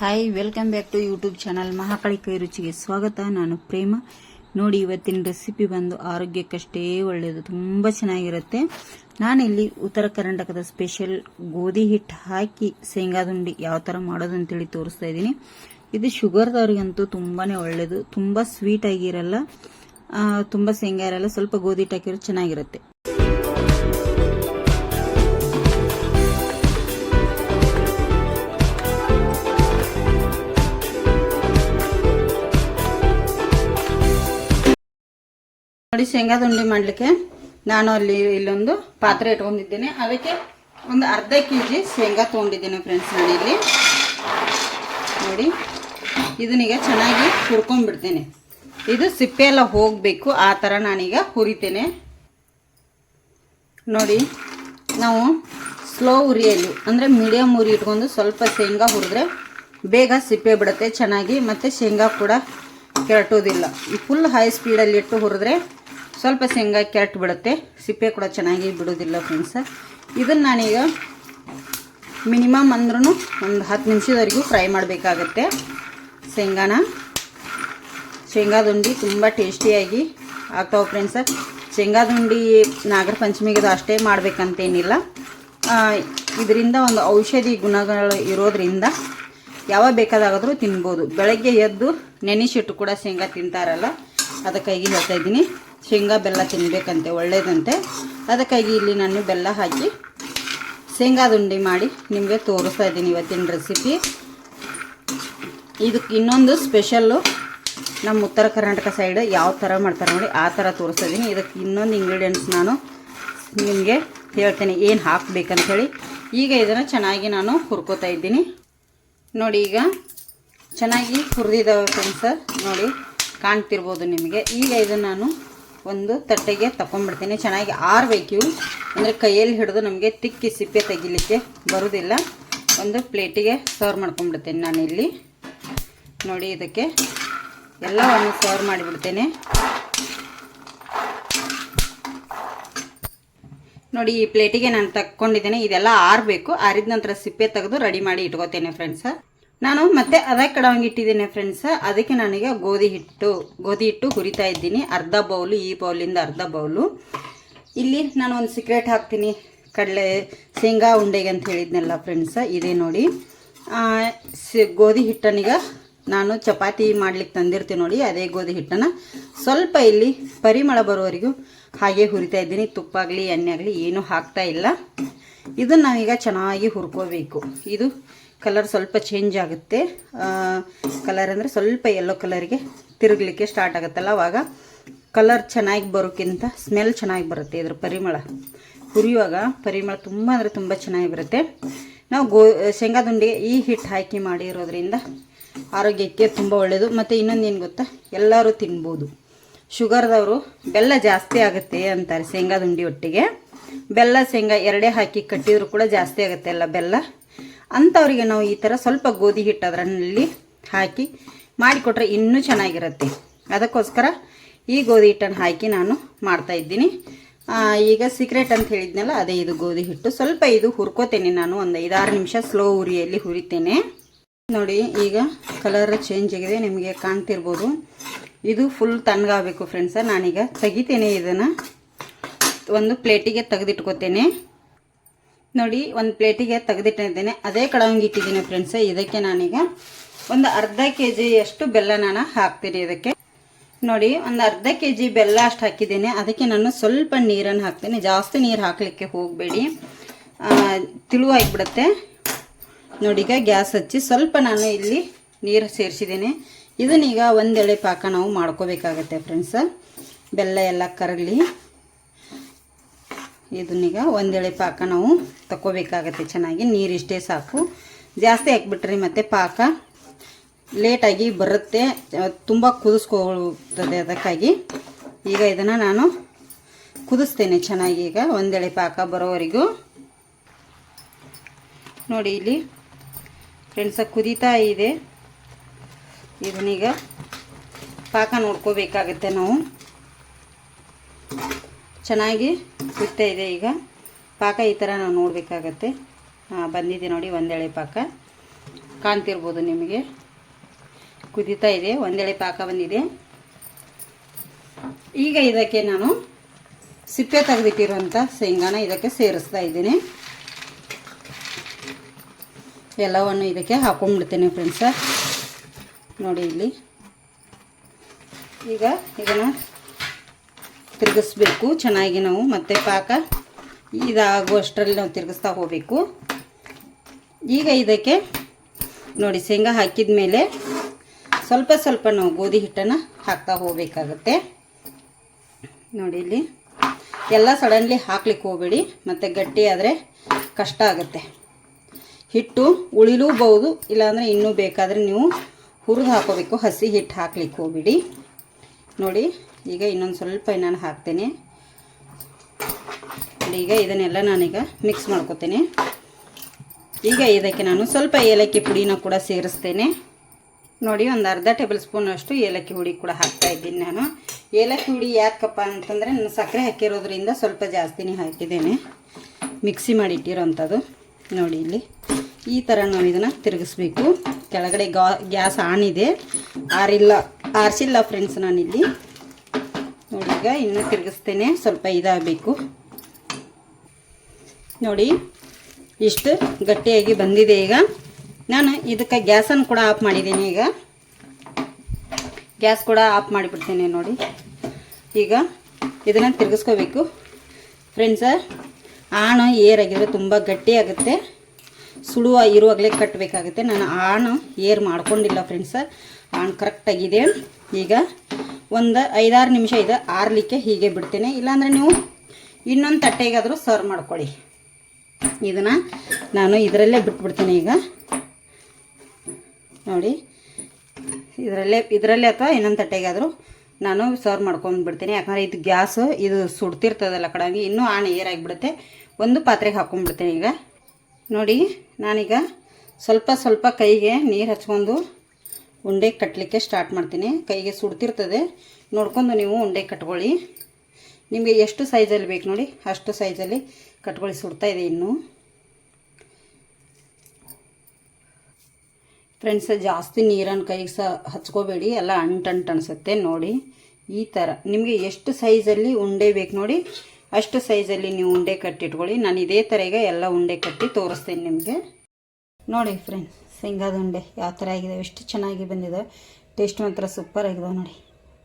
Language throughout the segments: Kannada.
Hi welcome back to YouTube channel Mahakali ಕೈ ರುಚಿಗೆ ಸ್ವಾಗತ. ನಾನು ಪ್ರೇಮ. ನೋಡಿ, ಇವತ್ತಿನ ರೆಸಿಪಿ ಬಂದು ಆರೋಗ್ಯಕ್ಕಷ್ಟೇ ಒಳ್ಳೆಯದು ತುಂಬ ಚೆನ್ನಾಗಿರುತ್ತೆ. ನಾನಿಲ್ಲಿ ಉತ್ತರ ಕರ್ನಾಟಕದ ಸ್ಪೆಷಲ್ ಗೋಧಿ ಹಿಟ್ಟು ಹಾಕಿ ಶೇಂಗಾದುಂಡಿ ಯಾವ ಥರ ಮಾಡೋದು ಅಂತೇಳಿ ತೋರಿಸ್ತಾ ಇದ್ದೀನಿ. ಇದು ಶುಗರ್ದವ್ರಿಗಂತೂ ತುಂಬಾ ಒಳ್ಳೆಯದು ತುಂಬ ಸ್ವೀಟ್ ಆಗಿರಲ್ಲ. ತುಂಬ ಶೇಂಗಾ ಇರಲ್ಲ. ಸ್ವಲ್ಪ ಗೋಧಿ ಹಿಟ್ಟು ಹಾಕಿರೋ ಚೆನ್ನಾಗಿರುತ್ತೆ. ನೋಡಿ ಶೇಂಗಾದ ಉಂಡೆ ಮಾಡಲಿಕ್ಕೆ. ನಾನು ಅಲ್ಲಿ ಇಲ್ಲೊಂದು ಪಾತ್ರೆ ಇಟ್ಕೊಂಡಿದ್ದೇನೆ. ಅದಕ್ಕೆ ಒಂದು ಅರ್ಧ ಕೆ ಜಿ ಶೇಂಗಾ ತೊಗೊಂಡಿದ್ದೇನೆ ಫ್ರೆಂಡ್ಸ್ ಇಲ್ಲಿ. ನೋಡಿ ಇದನ್ನೀಗ ಚೆನ್ನಾಗಿ ಹುರ್ಕೊಂಡ್ಬಿಡ್ತೇನೆ. ಇದು ಸಿಪ್ಪೆ ಎಲ್ಲ ಹೋಗಬೇಕು, ಆ ಥರ ನಾನೀಗ ಹುರಿತೇನೆ. ನೋಡಿ, ನಾವು ಸ್ಲೋ ಉರಿಯಲ್ಲಿ, ಅಂದರೆ ಮೀಡಿಯಮ್ ಉರಿ ಇಟ್ಕೊಂಡು ಸ್ವಲ್ಪ ಶೇಂಗಾ ಹುರಿದ್ರೆ ಬೇಗ ಸಿಪ್ಪೆ ಬಿಡುತ್ತೆ ಚೆನ್ನಾಗಿ, ಮತ್ತು ಶೇಂಗಾ ಕೂಡ ಕೆರಟೋದಿಲ್ಲ. ಈ ಫುಲ್ ಹೈ ಸ್ಪೀಡಲ್ಲಿ ಇಟ್ಟು ಹುರಿದ್ರೆ ಸ್ವಲ್ಪ ಶೇಂಗಾ ಕೆರಟು ಬಿಡುತ್ತೆ. ಸಿಪ್ಪೆ ಕೂಡ ಚೆನ್ನಾಗಿ ಬಿಡೋದಿಲ್ಲ ಫ್ರೆಂಡ್ಸ ಇದನ್ನು ನಾನೀಗ ಮಿನಿಮಮ್ ಅಂದ್ರೂ ಒಂದು ಹತ್ತು ನಿಮಿಷದವರೆಗೂ ಫ್ರೈ ಮಾಡಬೇಕಾಗತ್ತೆ. ಶೇಂಗಾನ. ಶೇಂಗಾದುಂಡಿ ತುಂಬ ಟೇಸ್ಟಿಯಾಗಿ ಆಗ್ತಾವೆ ಫ್ರೆಂಡ್ಸ ಶೇಂಗಾದುಂಡಿ ನಾಗರ ಪಂಚಮಿಗೆ ಅಷ್ಟೇ ಮಾಡಬೇಕಂತೇನಿಲ್ಲ. ಇದರಿಂದ ಒಂದು ಔಷಧಿ ಗುಣಗಳು ಇರೋದರಿಂದ ಯಾವಾಗ ಬೇಕಾದಾಗಾದರೂ ತಿನ್ಬೋದು. ಬೆಳಗ್ಗೆ ಎದ್ದು ನೆನೆಸಿಟ್ಟು ಕೂಡ ಶೇಂಗಾ ತಿಂತಾರಲ್ಲ, ಅದಕ್ಕಾಗಿ ಹೇಳ್ತಾ ಇದ್ದೀನಿ. ಶೇಂಗಾ ಬೆಲ್ಲ ತಿನ್ನಬೇಕಂತೆ ಒಳ್ಳೇದಂತೆ. ಅದಕ್ಕಾಗಿ ಇಲ್ಲಿ ನಾನು ಬೆಲ್ಲ ಹಾಕಿ ಶೇಂಗಾದುಂಡಿ ಮಾಡಿ ನಿಮಗೆ ತೋರಿಸ್ತಾ ಇದ್ದೀನಿ ಇವತ್ತಿನ ರೆಸಿಪಿ ಇದಕ್ಕೆ ಇನ್ನೊಂದು ಸ್ಪೆಷಲ್ಲು ನಮ್ಮ ಉತ್ತರ ಕರ್ನಾಟಕ ಸೈಡ್ ಯಾವ ಥರ ಮಾಡ್ತಾರೆ ನೋಡಿ, ಆ ಥರ ತೋರಿಸ್ತಾ ಇದ್ದೀನಿ. ಇದಕ್ಕೆ ಇನ್ನೊಂದು ಇಂಗ್ರೀಡಿಯೆಂಟ್ಸ್ ನಾನು ನಿಮಗೆ ಹೇಳ್ತೇನೆ, ಏನು ಹಾಕಬೇಕಂತ ಹೇಳಿ ಈಗ ಇದನ್ನು ಚೆನ್ನಾಗಿ ನಾನು ಹುರ್ಕೋತಾ ಇದ್ದೀನಿ. ನೋಡಿ ಈಗ ಚೆನ್ನಾಗಿ ಹುರಿದಿದ್ದಾವೆ ಫ್ರೆಂಡ್ಸ, ನೋಡಿ ಕಾಣ್ತಿರ್ಬೋದು ನಿಮಗೆ. ಈಗ ಇದನ್ನು ನಾನು ಒಂದು ತಟ್ಟೆಗೆ ತಗೊಂಡ್ಬಿಡ್ತೀನಿ ಚೆನ್ನಾಗಿ ಆರಬೇಕು. ಇವು ಅಂದರೆ ಕೈಯಲ್ಲಿ ಹಿಡಿದು ನಮಗೆ ತಿಕ್ಕಿ ಸಿಪ್ಪೆ ತೆಗಿಲಿಕ್ಕೆ ಬರೋದಿಲ್ಲ. ಒಂದು ಪ್ಲೇಟಿಗೆ ಸರ್ವ್ ಮಾಡ್ಕೊಂಡ್ಬಿಡ್ತೀನಿ ನಾನು ಇಲ್ಲಿ. ನೋಡಿ ಇದಕ್ಕೆ ಎಲ್ಲವನ್ನು ಸರ್ವ್ ಮಾಡಿಬಿಡ್ತೇನೆ. ನೋಡಿ ಈ ಪ್ಲೇಟಿಗೆ ನಾನು ತಕ್ಕೊಂಡಿದ್ದೇನೆ. ಇದೆಲ್ಲ ಆರಬೇಕು. ಆರಿದ ನಂತರ ಸಿಪ್ಪೆ ತೆಗೆದು ರೆಡಿ ಮಾಡಿ ಇಟ್ಕೋತೇನೆ ಫ್ರೆಂಡ್ಸ ನಾನು ಮತ್ತೆ ಅದೇ ಕಡವಂಗೆ ಇಟ್ಟಿದ್ದೀನಿ ಫ್ರೆಂಡ್ಸ್ ಅದಕ್ಕೆ ನನಗೆ ಗೋಧಿ ಹಿಟ್ಟು ಗೋಧಿ ಹಿಟ್ಟು ಹುರಿತಾ ಇದ್ದೀನಿ. ಅರ್ಧ ಬೌಲು, ಈ ಬೌಲಿಂದ ಅರ್ಧ ಬೌಲು. ಇಲ್ಲಿ ನಾನು ಒಂದು ಸೀಕ್ರೆಟ್ ಹಾಕ್ತೀನಿ. ಕಡಲೆ, ಶೇಂಗಾ ಉಂಡೆಗೆ ಅಂತ ಹೇಳಿದ್ನಲ್ಲ ಫ್ರೆಂಡ್ಸ್ ಇದೇ ನೋಡಿ. ಗೋಧಿ ಹಿಟ್ಟನ್ನೀಗ ನಾನು ಚಪಾತಿ ಮಾಡ್ಲಿಕ್ಕೆ ತಂದಿರ್ತೀನಿ ನೋಡಿ, ಅದೇ ಗೋಧಿ ಹಿಟ್ಟನ್ನು. ಸ್ವಲ್ಪ ಇಲ್ಲಿ ಪರಿಮಳ ಬರೋವರೆಗೂ ಹಾಗೆ ಹುರಿತಾ ಇದ್ದೀನಿ. ತುಪ್ಪ ಆಗಲಿ ಎಣ್ಣೆ ಆಗಲಿ ಏನೂ ಹಾಕ್ತಾ ಇಲ್ಲ. ಇದನ್ನು ನಾವೀಗ ಚೆನ್ನಾಗಿ ಹುರ್ಕೋಬೇಕು. ಇದು ಕಲರ್ ಸ್ವಲ್ಪ ಚೇಂಜ್ ಆಗುತ್ತೆ. ಕಲರ್ ಅಂದರೆ ಸ್ವಲ್ಪ ಯೆಲ್ಲೋ ಕಲರಿಗೆ ತಿರುಗಲಿಕ್ಕೆ ಸ್ಟಾರ್ಟ್ ಆಗುತ್ತಲ್ಲ ಅವಾಗ. ಕಲರ್ ಚೆನ್ನಾಗಿ ಬರೋಕ್ಕಿಂತ ಸ್ಮೆಲ್ ಚೆನ್ನಾಗಿ ಬರುತ್ತೆ ಇದ್ರ ಪರಿಮಳ. ಹುರಿಯುವಾಗ ಪರಿಮಳ ತುಂಬ ಅಂದರೆ ತುಂಬ ಚೆನ್ನಾಗಿ ಬರುತ್ತೆ. ನಾವು ಗೋ ಶೇಂಗಾದುಂಡಿಗೆ ಈ ಹಿಟ್ಟು ಹಾಕಿ ಮಾಡಿರೋದ್ರಿಂದ ಆರೋಗ್ಯಕ್ಕೆ ತುಂಬ ಒಳ್ಳೆಯದು ಮತ್ತು ಇನ್ನೊಂದು ಏನು ಗೊತ್ತಾ? ಎಲ್ಲರೂ ತಿನ್ಬೋದು. ಶುಗರ್ದವರು ಬೆಲ್ಲ ಜಾಸ್ತಿ ಆಗುತ್ತೆ ಅಂತಾರೆ ಶೇಂಗಾದುಂಡಿ ಒಟ್ಟಿಗೆ. ಬೆಲ್ಲ ಶೇಂಗಾ ಎರಡೇ ಹಾಕಿ ಕಟ್ಟಿದ್ರು ಕೂಡ ಜಾಸ್ತಿ ಆಗುತ್ತೆ ಎಲ್ಲ ಬೆಲ್ಲ. ಅಂಥವ್ರಿಗೆ ನಾವು ಈ ಥರ ಸ್ವಲ್ಪ ಗೋಧಿ ಹಿಟ್ಟು ಅದರಲ್ಲಿ ಹಾಕಿ ಮಾಡಿಕೊಟ್ರೆ ಇನ್ನೂ ಚೆನ್ನಾಗಿರುತ್ತೆ. ಅದಕ್ಕೋಸ್ಕರ ಈ ಗೋಧಿ ಹಿಟ್ಟನ್ನು ಹಾಕಿ ನಾನು ಮಾಡ್ತಾ ಇದ್ದೀನಿ. ಈಗ ಸೀಕ್ರೆಟ್ ಅಂತ ಹೇಳಿದ್ನಲ್ಲ, ಅದೇ ಇದು ಗೋಧಿ ಹಿಟ್ಟು. ಸ್ವಲ್ಪ ಇದು ಹುರ್ಕೋತೇನೆ ನಾನು, ಒಂದು ಐದಾರು ನಿಮಿಷ ಸ್ಲೋ ಉರಿಯಲ್ಲಿ ಹುರಿತೇನೆ. ನೋಡಿ, ಈಗ ಕಲರ್ ಚೇಂಜ್ ಆಗಿದೆ, ನಿಮಗೆ ಕಾಣ್ತಿರ್ಬೋದು. ಇದು ಫುಲ್ ತಣ್ಣಗಾಗಬೇಕು ಫ್ರೆಂಡ್ಸ ನಾನೀಗ ತೆಗಿತೇನೆ ಇದನ್ನು. ಒಂದು ಪ್ಲೇಟಿಗೆ ತೆಗೆದಿಟ್ಕೋತೇನೆ. ನೋಡಿ, ಒಂದು ಪ್ಲೇಟಿಗೆ ತೆಗೆದಿಟ್ಟಿದ್ದೇನೆ. ಅದೇ ಕಡವಂಗಿ ಇಟ್ಟಿದ್ದೀನಿ ಫ್ರೆಂಡ್ಸ್ ಇದಕ್ಕೆ ನಾನೀಗ ಒಂದು ಅರ್ಧ ಕೆ ಜಿಯಷ್ಟು ಬೆಲ್ಲ ನಾನು ಹಾಕ್ತೀನಿ ಇದಕ್ಕೆ. ನೋಡಿ, ಒಂದು ಅರ್ಧ ಕೆ ಜಿ ಬೆಲ್ಲ ಅಷ್ಟು ಹಾಕಿದ್ದೀನಿ. ಅದಕ್ಕೆ ನಾನು ಸ್ವಲ್ಪ ನೀರನ್ನು ಹಾಕ್ತೀನಿ. ಜಾಸ್ತಿ ನೀರು ಹಾಕಲಿಕ್ಕೆ ಹೋಗಬೇಡಿ. ತಿಳುವಾಗಿಬಿಡುತ್ತೆ ನೋಡಿ, ಈಗ ಗ್ಯಾಸ್ ಹಚ್ಚಿ ಸ್ವಲ್ಪ ನಾನು ಇಲ್ಲಿ ನೀರು ಸೇರಿಸಿದ್ದೀನಿ. ಇದನ್ನೀಗ ಒಂದೆಳೆ ಪಾಕ ನಾವು ಮಾಡ್ಕೋಬೇಕಾಗತ್ತೆ ಫ್ರೆಂಡ್ಸ ಬೆಲ್ಲ ಎಲ್ಲ ಕರಗಲಿ ಇದನ್ನೀಗ ಒಂದೆಳೆ ಪಾಕ ನಾವು ತಗೋಬೇಕಾಗತ್ತೆ ಚೆನ್ನಾಗಿ. ನೀರಿಷ್ಟೇ ಸಾಕು. ಜಾಸ್ತಿ ಹಾಕ್ಬಿಟ್ರಿ ಮತ್ತು ಪಾಕ. ಲೇಟಾಗಿ ಬರುತ್ತೆ. ತುಂಬ ಕುದಿಸ್ಕೊಳ್ತದೆ ಅದಕ್ಕಾಗಿ. ಈಗ ಇದನ್ನು ನಾನು ಕುದಿಸ್ತೇನೆ ಚೆನ್ನಾಗಿ ಈಗ ಒಂದೆಳೆ ಪಾಕ ಬರೋವರೆಗೂ. ನೋಡಿ ಇಲ್ಲಿ ಫ್ರೆಂಡ್ಸ ಕುದೀತಾ ಇದೆ. ಇದನ್ನೀಗ ಪಾಕ ನೋಡ್ಕೋಬೇಕಾಗತ್ತೆ ನಾವು. ಚೆನ್ನಾಗಿ ಸಿಗ್ತಾ ಇದೆ ಈಗ. ಪಾಕ ಈ ಥರ ನಾವು ನೋಡಬೇಕಾಗತ್ತೆ. ಬಂದಿದೆ ನೋಡಿ, ಒಂದೆಳೆ ಪಾಕ. ಕಾಣ್ತಿರ್ಬೋದು ನಿಮಗೆ. ಕುದೀತಾ ಇದೆ, ಒಂದೆಳೆ ಪಾಕ ಬಂದಿದೆ. ಈಗ ಇದಕ್ಕೆ ನಾನು ಸಿಪ್ಪೆ ತೆಗೆದಿಟ್ಟಿರುವಂಥ ಶೇಂಗಾನ ಇದಕ್ಕೆ ಸೇರಿಸ್ತಾ ಇದ್ದೀನಿ. ಎಲ್ಲವನ್ನು ಇದಕ್ಕೆ ಹಾಕೊಂಡ್ಬಿಡ್ತೇನೆ ಫ್ರೆಂಡ್ಸ ನೋಡಿ ಇಲ್ಲಿ. ಈಗ ಇದನ್ನು ತಿರುಗಿಸ್ಬೇಕು. ಚೆನ್ನಾಗಿ ನಾವು ಮತ್ತೆ ಪಾಕ ಇದಾಗುವಷ್ಟರಲ್ಲಿ ನಾವು ತಿರುಗಿಸ್ತಾ ಹೋಗಬೇಕು. ಈಗ ಇದಕ್ಕೆ ನೋಡಿ, ಶೇಂಗಾ ಹಾಕಿದ ಮೇಲೆ ಸ್ವಲ್ಪ ಸ್ವಲ್ಪ ನಾವು ಗೋಧಿ ಹಿಟ್ಟನ್ನು ಹಾಕ್ತಾ ಹೋಗಬೇಕಾಗತ್ತೆ. ನೋಡಿ ಇಲ್ಲಿ ಎಲ್ಲ ಸಡನ್ಲಿ ಹಾಕ್ಲಿಕ್ಕೆ ಹೋಗಬೇಡಿ, ಮತ್ತು ಗಟ್ಟಿ ಆದರೆ ಕಷ್ಟ ಆಗುತ್ತೆ. ಹಿಟ್ಟು ಉಳಿಲೂಬಹುದು, ಇಲ್ಲಾಂದರೆ ಇನ್ನೂ ಬೇಕಾದರೆ ನೀವು ಹುರಿದು ಹಾಕೋಬೇಕು, ಹಸಿ ಹಿಟ್ಟು ಹಾಕ್ಲಿಕ್ಕೆ ಹೋಗ್ಬಿಡಿ. ನೋಡಿ, ಈಗ ಇನ್ನೊಂದು ಸ್ವಲ್ಪ ನಾನು ಹಾಕ್ತೇನೆ. ಈಗ ಇದನ್ನೆಲ್ಲ ನಾನೀಗ ಮಿಕ್ಸ್ ಮಾಡ್ಕೋತೀನಿ. ಈಗ ಇದಕ್ಕೆ ನಾನು ಸ್ವಲ್ಪ ಏಲಕ್ಕಿ ಪುಡಿನ ಕೂಡ ಸೇರಿಸ್ತೇನೆ. ನೋಡಿ, ಒಂದು ಅರ್ಧ ಟೇಬಲ್ ಸ್ಪೂನ್ ಅಷ್ಟು ಏಲಕ್ಕಿ ಹುಡಿ ಕೂಡ ಹಾಕ್ತಾ ಇದ್ದೀನಿ ನಾನು. ಏಲಕ್ಕಿ ಹುಡಿ ಯಾಕಪ್ಪ ಅಂತಂದರೆ ನಾನು ಸಕ್ಕರೆ ಹಾಕಿರೋದ್ರಿಂದ ಸ್ವಲ್ಪ ಜಾಸ್ತಿನೇ ಹಾಕಿದ್ದೇನೆ. ಮಿಕ್ಸಿ ಮಾಡಿ ಇಟ್ಟಿರೋಂಥದ್ದು ನೋಡಿ ಇಲ್ಲಿ, ಈ ಥರ ನಾವು ಇದನ್ನು ತಿರುಗಿಸ್ಬೇಕು. ಕೆಳಗಡೆ ಗ್ಯಾಸ್ ಆನ್ ಇದೆ. ಆರಿಲ್ಲ. ಆರಿಸಿಲ್ಲ ಫ್ರೆಂಡ್ಸ್ ನಾನಿಲ್ಲಿ. ನೋಡಿ ಈಗ ಇನ್ನೂ ತಿರುಗಿಸ್ತೇನೆ, ಸ್ವಲ್ಪ ಇದಾಗಬೇಕು. ನೋಡಿ, ಇಷ್ಟು ಗಟ್ಟಿಯಾಗಿ ಬಂದಿದೆ ಈಗ. ನಾನು ಇದಕ್ಕೆ ಗ್ಯಾಸನ್ನು ಕೂಡ ಆಫ್ ಮಾಡಿದ್ದೀನಿ ಈಗ. ಗ್ಯಾಸ್ ಕೂಡ ಆಫ್ ಮಾಡಿಬಿಡ್ತೇನೆ ನೋಡಿ. ಈಗ ಇದನ್ನು ತಿರುಗಿಸ್ಕೋಬೇಕು. ಫ್ರೆಂಡ್ಸ ಆಣು ಏರಾಗಿದ್ರೆ ತುಂಬ ಗಟ್ಟಿಯಾಗುತ್ತೆ. ಸುಡುವ, ಇರುವಾಗಲೇ ಕಟ್ಟಬೇಕಾಗುತ್ತೆ. ನಾನು ಆಣು ಏರ್ ಮಾಡ್ಕೊಂಡಿಲ್ಲ ಫ್ರೆಂಡ್ಸ ಆಣ್ ಕರೆಕ್ಟಾಗಿದೆ ಈಗ ಒಂದು ಐದಾರು ನಿಮಿಷ ಇದು, ಆರಲಿಕ್ಕೆ ಹೀಗೆ ಬಿಡ್ತೇನೆ. ಇಲ್ಲಾಂದರೆ ನೀವು ಇನ್ನೊಂದು ತಟ್ಟೆಗಾದರೂ ಸರ್ವ್ ಮಾಡ್ಕೊಳ್ಳಿ. ಇದನ್ನು ನಾನು ಇದರಲ್ಲೇ ಬಿಟ್ಬಿಡ್ತೀನಿ ಈಗ. ನೋಡಿ, ಇದರಲ್ಲೇ ಇದರಲ್ಲೇ ಅಥವಾ ಇನ್ನೊಂದು ತಟ್ಟೆಗಾದರೂ ನಾನು ಸರ್ವ್ ಮಾಡ್ಕೊಂಡು ಬಿಡ್ತೀನಿ. ಯಾಕಂದರೆ ಇದು ಗ್ಯಾಸು, ಇದು ಸುಡ್ತಿರ್ತದಲ್ಲ ಕಡಾಗಿ, ಇನ್ನೂ ಆಣ ಏರಾಗಿಬಿಡುತ್ತೆ ಒಂದು ಪಾತ್ರೆಗೆ ಹಾಕ್ಕೊಂಡ್ಬಿಡ್ತೀನಿ ಈಗ. ನೋಡಿ, ನಾನೀಗ ಸ್ವಲ್ಪ ಸ್ವಲ್ಪ ಕೈಗೆ ನೀರು ಹಚ್ಕೊಂಡು ಉಂಡೆ ಕಟ್ಟಲಿಕ್ಕೆ ಸ್ಟಾರ್ಟ್ ಮಾಡ್ತೀನಿ. ಕೈಗೆ ಸುಡ್ತಿರ್ತದೆ. ನೋಡ್ಕೊಂಡು ನೀವು ಉಂಡೆ ಕಟ್ಕೊಳ್ಳಿ. ನಿಮಗೆ ಎಷ್ಟು ಸೈಜಲ್ಲಿ ಬೇಕು ನೋಡಿ. ಅಷ್ಟು ಸೈಜಲ್ಲಿ ಕಟ್ಕೊಳ್ಳಿ. ಸುಡ್ತಾ ಇದೆ ಇನ್ನೂ. ಫ್ರೆಂಡ್ಸ್ ಜಾಸ್ತಿ ನೀರನ್ನು ಕೈಗೆ ಸಹ ಹಚ್ಕೋಬೇಡಿ. ಎಲ್ಲ ಅಂಟಂಟು ಅನಿಸುತ್ತೆ ನೋಡಿ. ಈ ಥರ ನಿಮಗೆ ಎಷ್ಟು ಸೈಜಲ್ಲಿ ಉಂಡೆ ಬೇಕು ನೋಡಿ, ಅಷ್ಟು ಸೈಜಲ್ಲಿ ನೀವು ಉಂಡೆ ಕಟ್ಟಿಟ್ಕೊಳ್ಳಿ. ನಾನು ಇದೇ ಥರ ಈಗ ಎಲ್ಲ ಉಂಡೆ ಕಟ್ಟಿ ತೋರಿಸ್ತೀನಿ ನಿಮಗೆ. ನೋಡಿ ಫ್ರೆಂಡ್ಸ್ ಶೇಂಗಾದ ಉಂಡೆ ಯಾವ ಥರ ಆಗಿದೆ. ಎಷ್ಟು ಚೆನ್ನಾಗಿ ಬಂದಿದೆ. ಟೇಸ್ಟ್ ಮಾತ್ರ ಸೂಪರ್ ಆಗಿದೆ ನೋಡಿ.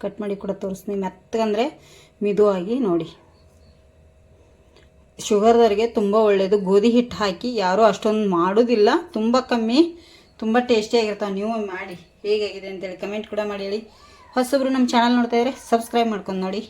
ಕಟ್ ಮಾಡಿ ಕೂಡ ತೋರಿಸ್ತೀನಿ. ಮೆತ್ತಗಂದರೆ ಮಿದುವಾಗಿ ನೋಡಿ. ಶುಗರ್ದವ್ರಿಗೆ ತುಂಬ ಒಳ್ಳೆಯದು ಗೋಧಿ ಹಿಟ್ಟು ಹಾಕಿ ಯಾರೂ ಅಷ್ಟೊಂದು ಮಾಡೋದಿಲ್ಲ. ತುಂಬ ಕಮ್ಮಿ, ತುಂಬ ಟೇಸ್ಟಿಯಾಗಿರ್ತಾವೆ ನೀವು ಮಾಡಿ. ಹೇಗಾಗಿದೆ ಅಂತೇಳಿ ಕಮೆಂಟ್ ಕೂಡ ಮಾಡಿ ಹೇಳಿ. ಹೊಸಬ್ರು ನಮ್ಮ ಚಾನಲ್ ನೋಡ್ತಾ ಇದ್ರೆ ಸಬ್ಸ್ಕ್ರೈಬ್ ಮಾಡ್ಕೊಂಡು ನೋಡಿ.